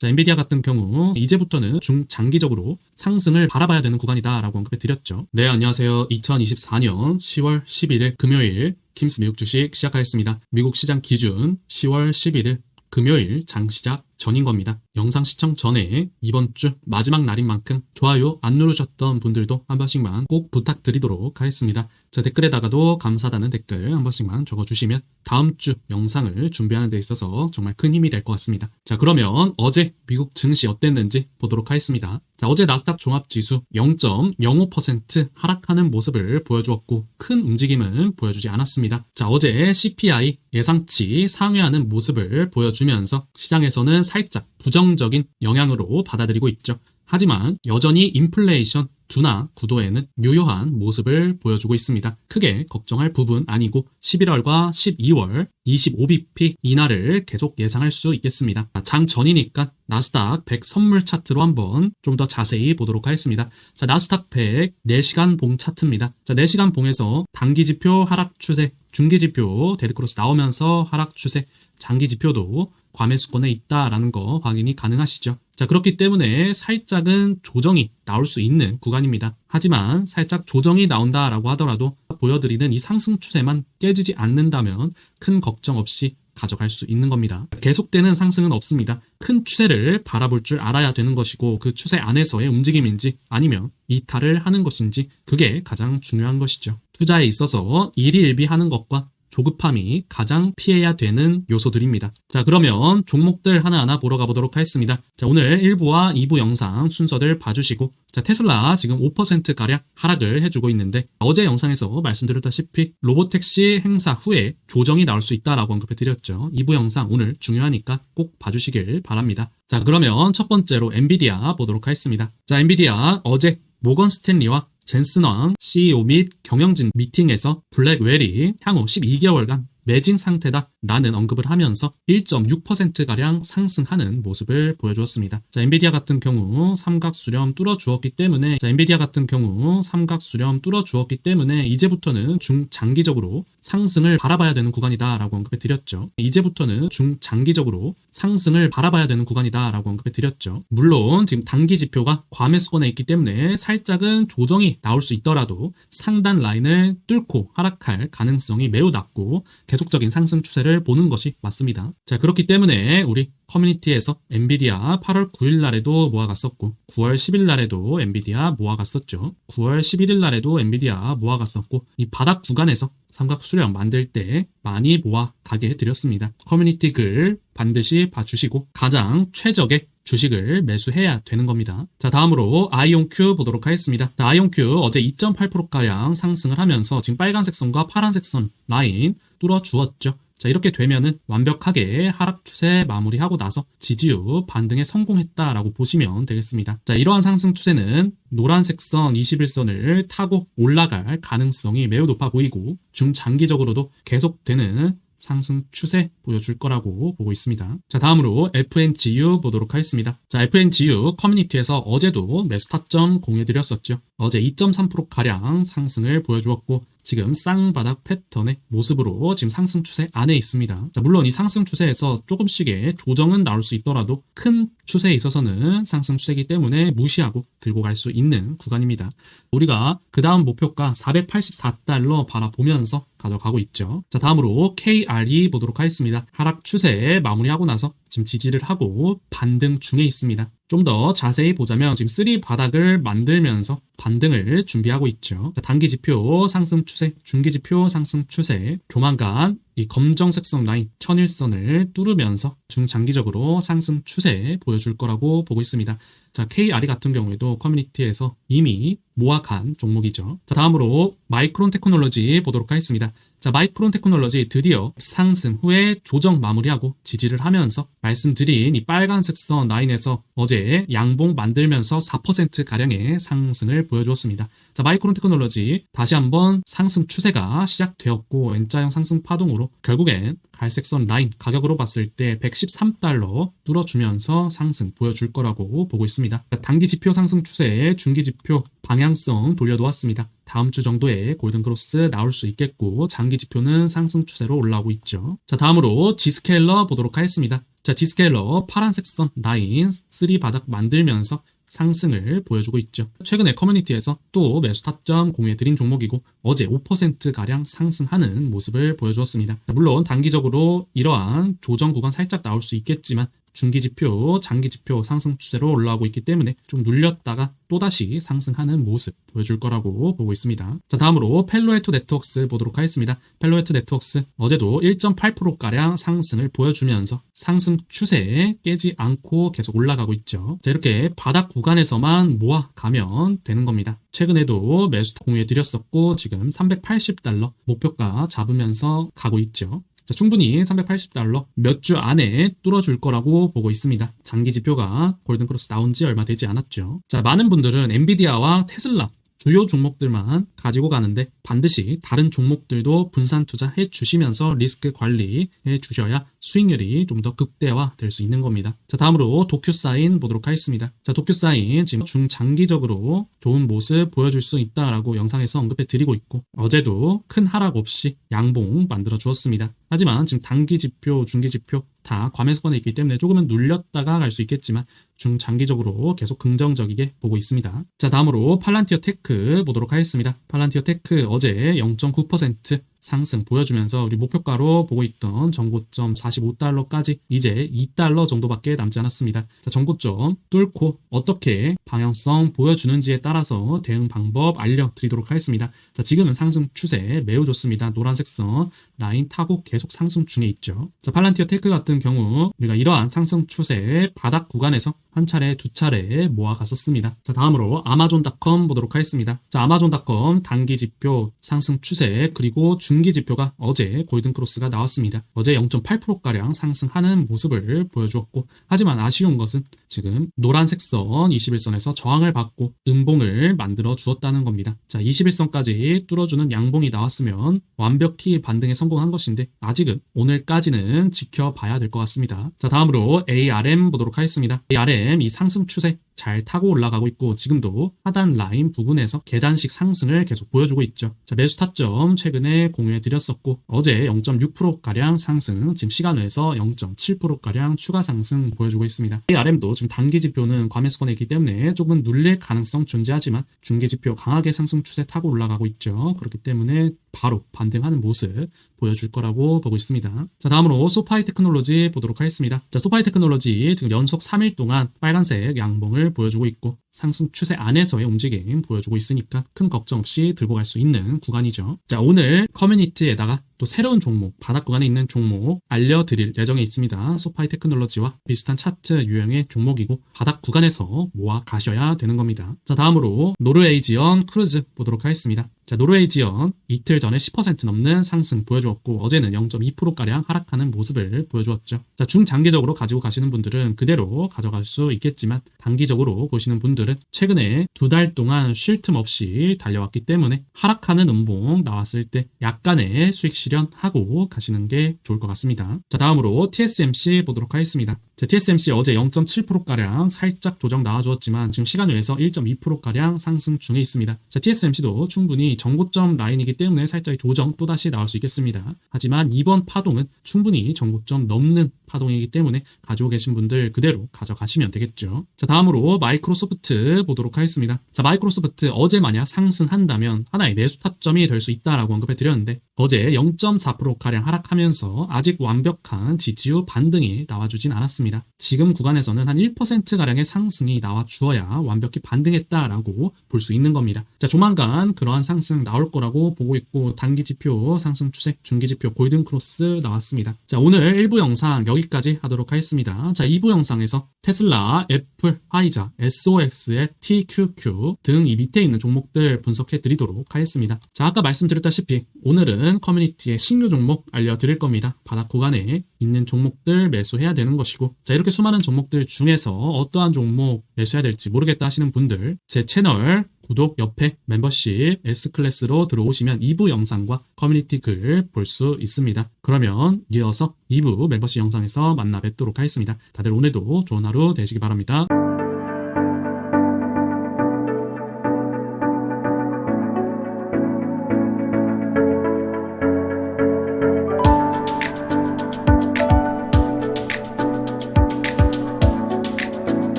자, 엔비디아 같은 경우 이제부터는 중장기적으로 상승을 바라봐야 되는 구간이다라고 언급해 드렸죠. 네, 안녕하세요. 2024년 10월 11일 금요일 킴스 미국 주식 시작하겠습니다. 미국 시장 기준 10월 11일 금요일 장 시작 전인 겁니다. 영상 시청 전에 이번 주 마지막 날인 만큼 좋아요 안 누르셨던 분들도 한 번씩만 꼭 부탁드리도록 하겠습니다. 자, 댓글에다가도 감사하다는 댓글 한 번씩만 적어주시면 다음 주 영상을 준비하는 데 있어서 정말 큰 힘이 될 것 같습니다. 자, 그러면 어제 미국 증시 어땠는지 보도록 하겠습니다. 자, 어제 나스닥 종합지수 0.05% 하락하는 모습을 보여주었고 큰 움직임은 보여주지 않았습니다. 자, 어제 CPI 예상치 상회하는 모습을 보여주면서 시장에서는 살짝 부정적인 영향으로 받아들이고 있죠. 하지만 여전히 인플레이션 둔화 구도에는 유효한 모습을 보여주고 있습니다. 크게 걱정할 부분 아니고 11월과 12월 25bp 인하를 계속 예상할 수 있겠습니다. 장 전이니까 나스닥 100 선물 차트로 한번 좀 더 자세히 보도록 하겠습니다. 자, 나스닥 100 4시간 봉 차트입니다. 자, 4시간 봉에서 단기 지표 하락 추세, 중기 지표 데드크로스 나오면서 하락 추세, 장기 지표도 과매수권에 있다라는 거 확인이 가능하시죠. 자, 그렇기 때문에 살짝은 조정이 나올 수 있는 구간입니다. 하지만 살짝 조정이 나온다라고 하더라도 보여드리는 이 상승 추세만 깨지지 않는다면 큰 걱정 없이 가져갈 수 있는 겁니다. 계속되는 상승은 없습니다. 큰 추세를 바라볼 줄 알아야 되는 것이고 그 추세 안에서의 움직임인지 아니면 이탈을 하는 것인지 그게 가장 중요한 것이죠. 투자에 있어서 일희일비하는 것과 조급함이 가장 피해야 되는 요소들입니다. 자, 그러면 종목들 하나하나 보러 가보도록 하겠습니다. 자, 오늘 1부와 2부 영상 순서들 봐주시고, 자, 테슬라 지금 5%가량 하락을 해주고 있는데, 어제 영상에서 말씀드렸다시피 로보택시 행사 후에 조정이 나올 수 있다라고 언급해 드렸죠. 2부 영상 오늘 중요하니까 꼭 봐주시길 바랍니다. 자, 그러면 첫 번째로 엔비디아 보도록 하겠습니다. 자, 엔비디아 어제 모건 스탠리와 젠슨왕 CEO 및 경영진 미팅에서 블랙웰이 향후 12개월간 매진 상태다 라는 언급을 하면서 1.6%가량 상승하는 모습을 보여주었습니다. 자, 엔비디아 같은 경우 삼각 수렴 뚫어 주었기 때문에 자, 엔비디아 같은 경우 삼각 수렴 뚫어 주었기 때문에 이제부터는 중장기적으로 상승을 바라봐야 되는 구간이다라고 언급해 드렸죠. 이제부터는 중장기적으로 상승을 바라봐야 되는 구간이다라고 언급해 드렸죠. 물론 지금 단기 지표가 과매수권에 있기 때문에 살짝은 조정이 나올 수 있더라도 상단 라인을 뚫고 하락할 가능성이 매우 낮고 계속적인 상승 추세를 보는 것이 맞습니다. 자, 그렇기 때문에 우리 커뮤니티에서 엔비디아 8월 9일 날에도 모아갔었고 9월 10일 날에도 엔비디아 모아갔었죠. 9월 11일 날에도 엔비디아 모아갔었고 이 바닥 구간에서 삼각 수렴 만들 때 많이 모아 가게 드렸습니다. 커뮤니티 글 반드시 봐주시고 가장 최적의 주식을 매수해야 되는 겁니다. 자, 다음으로 아이온큐 보도록 하겠습니다. 자, 아이온큐 어제 2.8%가량 상승을 하면서 지금 빨간색 선과 파란색 선 라인 뚫어 주었죠. 자, 이렇게 되면은 완벽하게 하락 추세 마무리하고 나서 지지유 반등에 성공했다라고 보시면 되겠습니다. 자, 이러한 상승 추세는 노란색 선 21선을 타고 올라갈 가능성이 매우 높아 보이고 중장기적으로도 계속되는 상승 추세 보여줄 거라고 보고 있습니다. 자, 다음으로 FNGU 보도록 하겠습니다. 자, FNGU 커뮤니티에서 어제도 매수 타점 공유해드렸었죠. 어제 2.3%가량 상승을 보여주었고, 지금 쌍바닥 패턴의 모습으로 지금 상승 추세 안에 있습니다. 자, 물론 이 상승 추세에서 조금씩의 조정은 나올 수 있더라도 큰 추세에 있어서는 상승 추세이기 때문에 무시하고 들고 갈 수 있는 구간입니다. 우리가 그 다음 목표가 484달러 바라보면서 가져가고 있죠. 자, 다음으로 KRE 보도록 하겠습니다. 하락 추세 마무리하고 나서 지금 지지를 하고 반등 중에 있습니다. 좀 더 자세히 보자면 지금 3 바닥을 만들면서 반등을 준비하고 있죠. 자, 단기 지표 상승 추세, 중기 지표 상승 추세, 조만간 이 검정색 선 라인 천일선을 뚫으면서 중장기적으로 상승 추세 보여줄 거라고 보고 있습니다. 자, KRE 같은 경우에도 커뮤니티에서 이미 모아간 종목이죠. 자, 다음으로 마이크론 테크놀로지 보도록 하겠습니다. 자, 마이크론 테크놀로지 드디어 상승 후에 조정 마무리하고 지지를 하면서 말씀드린 이 빨간색 선 라인에서 어제 양봉 만들면서 4%가량의 상승을 보여주었습니다. 자, 마이크론 테크놀로지 다시 한번 상승 추세가 시작되었고 N자형 상승 파동으로 결국엔 갈색선 라인 가격으로 봤을 때 113달러 뚫어주면서 상승 보여줄 거라고 보고 있습니다. 단기 지표 상승 추세에 중기 지표 방향성 돌려놓았습니다. 다음 주 정도에 골든크로스 나올 수 있겠고 장기 지표는 상승 추세로 올라오고 있죠. 자 다음으로 지스케일러 보도록 하겠습니다. 자, 디스케일러 파란색 선 라인 3 바닥 만들면서 상승을 보여주고 있죠. 최근에 커뮤니티에서 또 매수 타점 공유해드린 종목이고 어제 5%가량 상승하는 모습을 보여주었습니다. 자, 물론 단기적으로 이러한 조정 구간 살짝 나올 수 있겠지만 중기 지표, 장기 지표 상승 추세로 올라오고 있기 때문에 좀 눌렸다가 또다시 상승하는 모습 보여줄 거라고 보고 있습니다. 자, 다음으로 펠로에토 네트워크스 보도록 하겠습니다. 펠로에토 네트워크스 어제도 1.8%가량 상승을 보여주면서 상승 추세에 깨지 않고 계속 올라가고 있죠. 자, 이렇게 바닥 구간에서만 모아가면 되는 겁니다. 최근에도 매수 공유해 드렸었고 지금 380달러 목표가 잡으면서 가고 있죠. 자, 충분히 380달러 몇 주 안에 뚫어줄 거라고 보고 있습니다. 장기 지표가 골든크로스 나온 지 얼마 되지 않았죠. 자, 많은 분들은 엔비디아와 테슬라 주요 종목들만 가지고 가는데 반드시 다른 종목들도 분산 투자해 주시면서 리스크 관리해 주셔야 수익률이 좀 더 극대화 될 수 있는 겁니다. 자, 다음으로 도큐사인 보도록 하겠습니다. 자, 도큐사인 지금 중장기적으로 좋은 모습 보여줄 수 있다라고 영상에서 언급해 드리고 있고 어제도 큰 하락 없이 양봉 만들어 주었습니다. 하지만 지금 단기 지표, 중기 지표 다 과매수권에 있기 때문에 조금은 눌렸다가 갈 수 있겠지만 중장기적으로 계속 긍정적이게 보고 있습니다. 자, 다음으로 팔란티어 테크 보도록 하겠습니다. 팔란티어 테크 어제 0.9% 상승 보여주면서 우리 목표가로 보고 있던 전고점 45달러까지 이제 2달러 정도밖에 남지 않았습니다. 자, 전고점 뚫고 어떻게 방향성 보여주는지에 따라서 대응 방법 알려드리도록 하겠습니다. 자, 지금은 상승 추세 매우 좋습니다. 노란색 선 라인 타고 계속 상승 중에 있죠. 자, 팔란티어 테크 같은 경우 우리가 이러한 상승 추세 바닥 구간에서 한 차례, 두 차례 모아갔었습니다. 자, 다음으로 아마존닷컴 보도록 하겠습니다. 자, 아마존닷컴 단기 지표 상승 추세 그리고 중기 지표가 어제 골든크로스가 나왔습니다. 어제 0.8%가량 상승하는 모습을 보여주었고 하지만 아쉬운 것은 지금 노란색 선 21선에서 저항을 받고 음봉을 만들어 주었다는 겁니다. 자, 21선까지 뚫어주는 양봉이 나왔으면 완벽히 반등에 성공한 것인데 아직은 오늘까지는 지켜봐야 될 것 같습니다. 자, 다음으로 ARM 보도록 하겠습니다. ARM 이 상승 추세 잘 타고 올라가고 있고 지금도 하단 라인 부분에서 계단식 상승을 계속 보여주고 있죠. 자, 매수 타점 최근에 공유해 드렸었고 어제 0.6%가량 상승, 지금 시간외에서 0.7%가량 추가 상승 보여주고 있습니다. ARM도 지금 단기 지표는 과매수권에 있기 때문에 조금 눌릴 가능성 존재하지만 중기 지표 강하게 상승 추세 타고 올라가고 있죠. 그렇기 때문에 바로 반등하는 모습 보여줄 거라고 보고 있습니다. 자, 다음으로 소파이 테크놀로지 보도록 하겠습니다. 자, 소파이 테크놀로지 지금 연속 3일 동안 빨간색 양봉을 보여주고 있고 상승 추세 안에서의 움직임 보여주고 있으니까 큰 걱정 없이 들고 갈 수 있는 구간이죠. 자, 오늘 커뮤니티에다가 또 새로운 종목, 바닥 구간에 있는 종목 알려드릴 예정에 있습니다. 소파이 테크놀로지와 비슷한 차트 유형의 종목이고 바닥 구간에서 모아 가셔야 되는 겁니다. 자, 다음으로 노르웨이지언 크루즈 보도록 하겠습니다. 자, 노르웨이지언 이틀 전에 10% 넘는 상승 보여주었고 어제는 0.2%가량 하락하는 모습을 보여주었죠. 자, 중장기적으로 가지고 가시는 분들은 그대로 가져갈 수 있겠지만 단기적으로 보시는 분들은 최근에 두 달 동안 쉴 틈 없이 달려왔기 때문에 하락하는 음봉 나왔을 때 약간의 수익 실 현하고 가시는 게 좋을 것 같습니다. 자, 다음으로 TSMC 보도록 하겠습니다. 자, TSMC 어제 0.7%가량 살짝 조정 나와주었지만 지금 시간 외에서 1.2%가량 상승 중에 있습니다. 자, TSMC도 충분히 정고점 라인이기 때문에 살짝 조정 또다시 나올 수 있겠습니다. 하지만 이번 파동은 충분히 정고점 넘는 파동이기 때문에 가지고 계신 분들 그대로 가져가시면 되겠죠. 자, 다음으로 마이크로소프트 보도록 하겠습니다. 자, 마이크로소프트 어제 만약 상승한다면 하나의 매수 타점이 될 수 있다라고 언급해 드렸는데 어제 0.4%가량 하락하면서 아직 완벽한 지지후 반등이 나와주진 않았습니다. 지금 구간에서는 한 1%가량의 상승이 나와 주어야 완벽히 반등했다라고 볼 수 있는 겁니다. 자, 조만간 그러한 상승 나올 거라고 보고 있고 단기 지표 상승 추세, 중기 지표 골든 크로스 나왔습니다. 자, 오늘 1부 영상 여기까지 하도록 하겠습니다. 자, 2부 영상에서 테슬라, 애플, 화이자, SOXL, TQQ 등 이 밑에 있는 종목들 분석해 드리도록 하겠습니다. 자, 아까 말씀드렸다시피 오늘 은 커뮤니티의 신규 종목 알려드릴 겁니다. 바닥 구간에 있는 종목들 매수해야 되는 것이고 자 이렇게 수많은 종목들 중에서 어떠한 종목 매수해야 될지 모르겠다 하시는 분들 제 채널 구독, 옆에 멤버십, S클래스로 들어오시면 2부 영상과 커뮤니티 글 볼 수 있습니다. 그러면 이어서 2부 멤버십 영상에서 만나 뵙도록 하겠습니다. 다들 오늘도 좋은 하루 되시기 바랍니다.